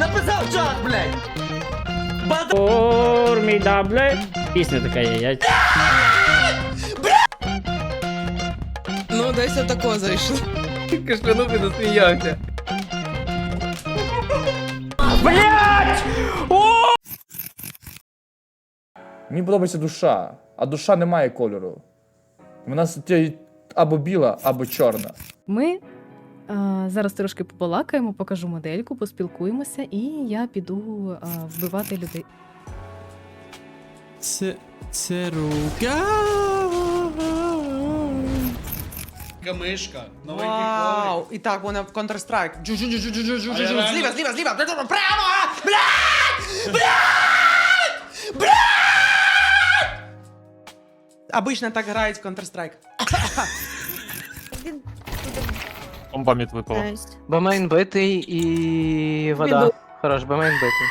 Написав чат, блядь! Бада... Формідабле. Пісня така є. Я... Ну, десь отако зайшло. Кашлянув і засміявся. Мені подобається душа, а душа не має кольору. Вона або біла, або чорна. Ми зараз трошки побалакаємо, покажу модельку, поспілкуємося, і я піду а, вбивати людей. Це. Це рука. Мишка, новенький Вау! І так, вона в Counter-Strike. Зліва, зліва, зліва! Прямо! Блядь! Блядь! Блядь! Обично так грають в Counter-Strike. Бомба мід випала. Бамейн битий і вода. Хорош, бамейн битий.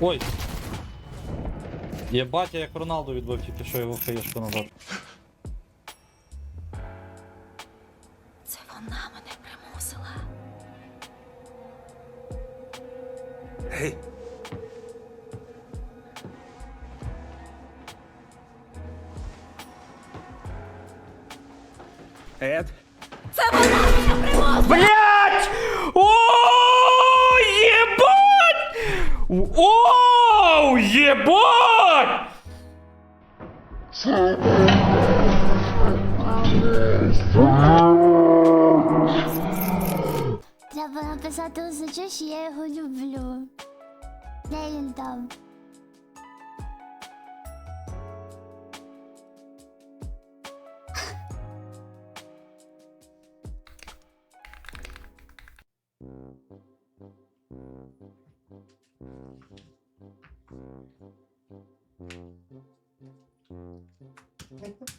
Ой. Єбать, я як Роналду відбив, тільки що його хаєшку назад. Це вона мене примусила. Гей! Ед? Блять! О, ебать! О, ебать! Треба написати у що я його люблю. Де він там?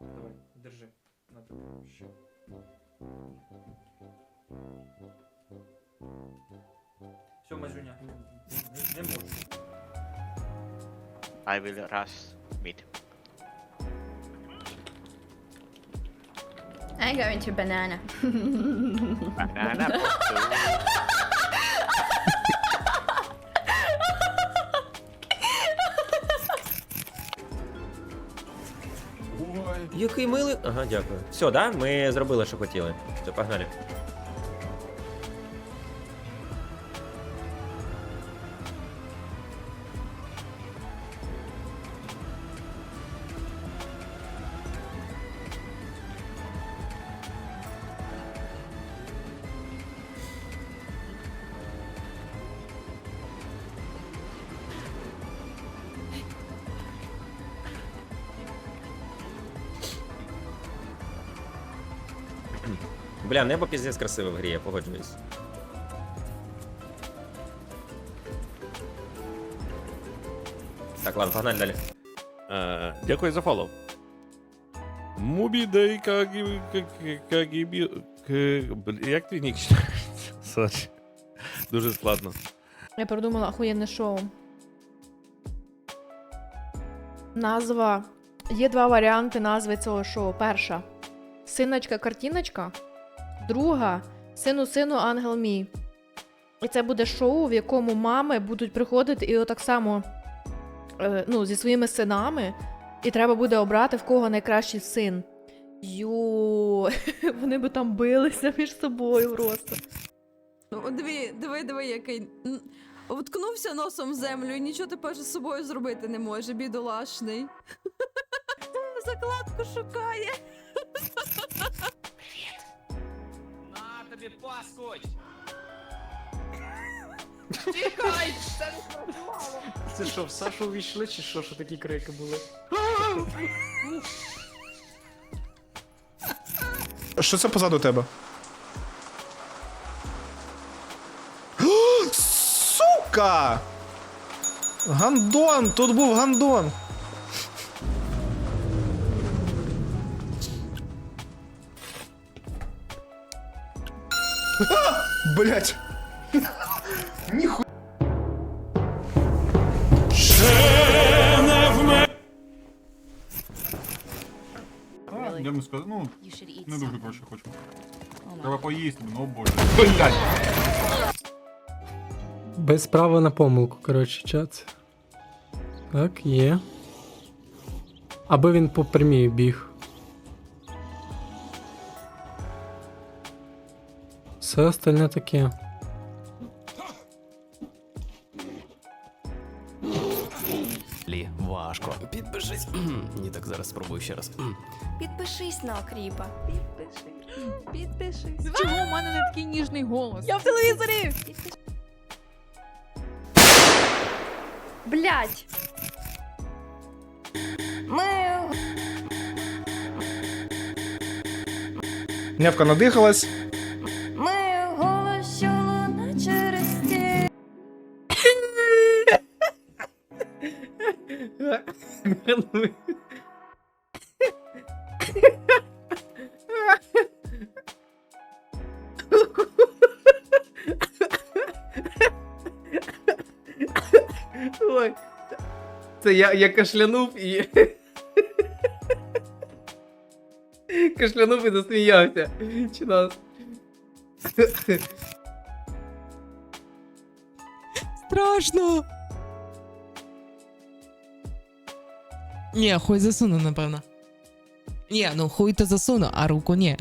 Давай, держи. Надо ще. Все, Мазюня. Не, не можу. I will rush mid. I going to banana. Banana. Який милий. Ага, дякую. Все, да? Ми зробили, що хотіли. Все, погнали. Бля, небо піздець красиве в грі, я погоджуюсь. Так, ладно, погнали далі. Е, дякую за фоллоу. Мубідей кагібі... кагібі... Як твій нік читається? Сорі. Дуже складно. Я придумала охуєнне шоу. Назва. Є два варіанти назви цього шоу. Перша синочка картиночка. Друга сину сину ангел мій. І це буде шоу, в якому мами будуть приходити і отак само е, ну, зі своїми синами. І треба буде обрати, в кого найкращий син. Йо, вони би там билися між собою просто. Ну, диви, диви, диви, який. Уткнувся носом в землю і нічого тепер з собою зробити не може, бідолашний. Закладку шукає. На тобі паскудь! Це що, в Сашу увійшли, чи що, що такі крики були? Що це позаду тебе? Сука! Гандон! Тут був гандон! Блять! Я б сказав, ну, не дуже коротше хочу. Треба поїсти, ну боже. Без права на помилку, коротше, чат. Так, є. Аби він по прямій біг. Все остальне таке. Лі, важко. Підпишись. Ні, так зараз спробую ще раз. Підпишись на кріпа. Підпишись. Чому у мене не такий ніжний голос? Я в телевізорі! Блять! Нявка надихалась. Ой. Це я, я кашлянув і. кашлянув і засміявся. Чи нас? Страшно! Ні, хуй засуну, напевно. Ні, ну хуй то засуну, а руку ні.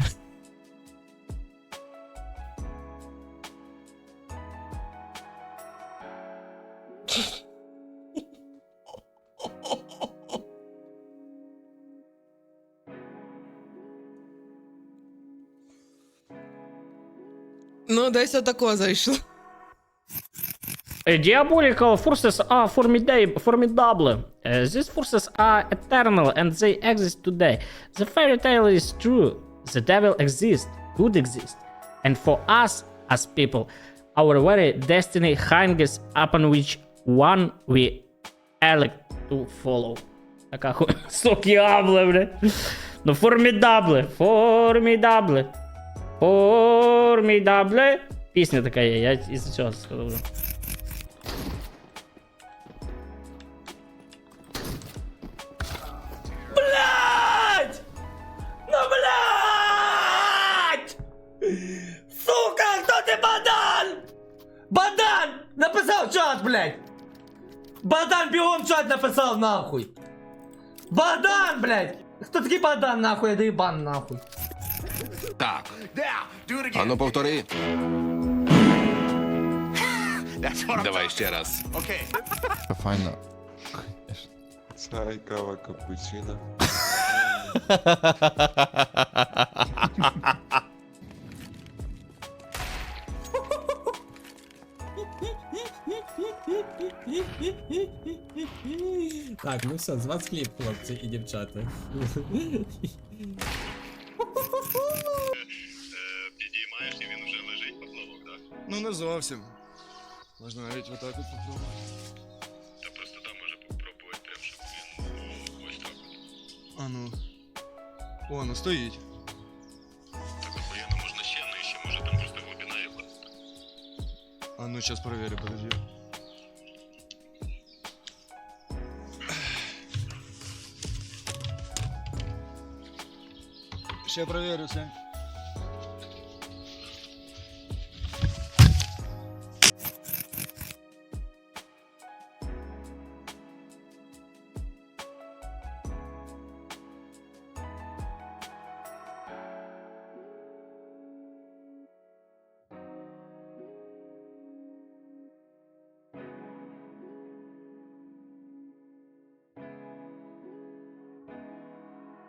Ну, десь отако зайшло. Uh, Diabolical forces are formidable. formidable. Uh, these forces are eternal and they exist today. The fairy tale is true. The devil exists, good exists. And for us, as people, our very destiny hangs upon which one we elect to follow. Така ху... Сокіабле, бля. Ну, формідабле, формідабле. Формідабле. Пісня така є, я із цього сказав. Блять! Бадан бігом чат написав нахуй! Бадан, блять! Хто такий бадан нахуй? Я даю бан нахуй. Так. Ану повтори. Давай ще раз. Файно. Чай, кава, капучино. Так, ну все, з вас хліб, хлопці і дівчата. Підіймаєш і він вже лежить поплавок, так? Ну не зовсім. Можна навіть отак от попробувати. Та просто там може попробувати прям, щоб він ось так. А ну. О, ну стоїть. Так охуєнно можна ще нижче, може там просто глибина його. А ну сейчас проверю, подожди. Ще проверю, Сань.